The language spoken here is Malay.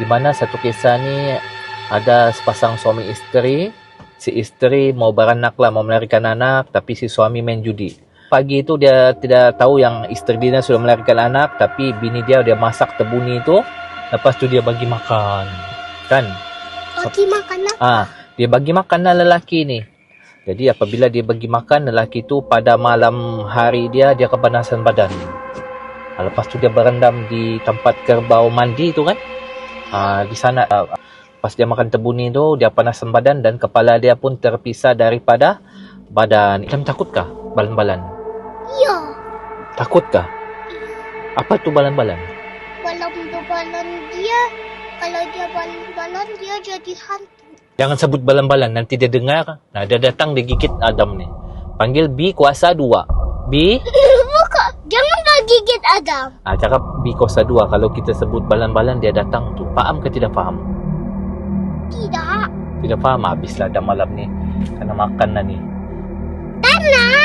Di mana satu kisah ni ada sepasang suami isteri. Si isteri mau beranak lah, mau melahirkan anak, tapi si suami main judi. Pagi itu dia tidak tahu yang isteri dia sudah melahirkan anak, tapi bini dia dia masak tebuni itu. Lepas tu dia bagi makan. Kan? Bagi makan apa? Ah, dia bagi makan lah lelaki ni. Jadi apabila dia bagi makan lelaki tu pada malam hari dia dia kepanasan badan. Ah, lepas tu dia berendam di tempat kerbau mandi tu kan. Ah, di sana ah, pas dia makan tebuni tu dia panasan badan dan kepala dia pun terpisah daripada badan. Macam takutkah balan-balan? Ya. Takutkah? Apa tu balan-balan? Balam tu balan dia. Kalau dia balan-balan dia jadi hantu. Jangan sebut balan-balan nanti dia dengar. Nah, dia datang dia gigit Adam ni. Panggil B kuasa 2. B Buka. Jangan gigit Adam. Ah, cakap B kuasa 2 kalau kita sebut balan-balan dia datang tu. Faham ke tidak faham? Tidak. Tidak faham habislah dah malam ni. Kena makan lah ni. Tanah.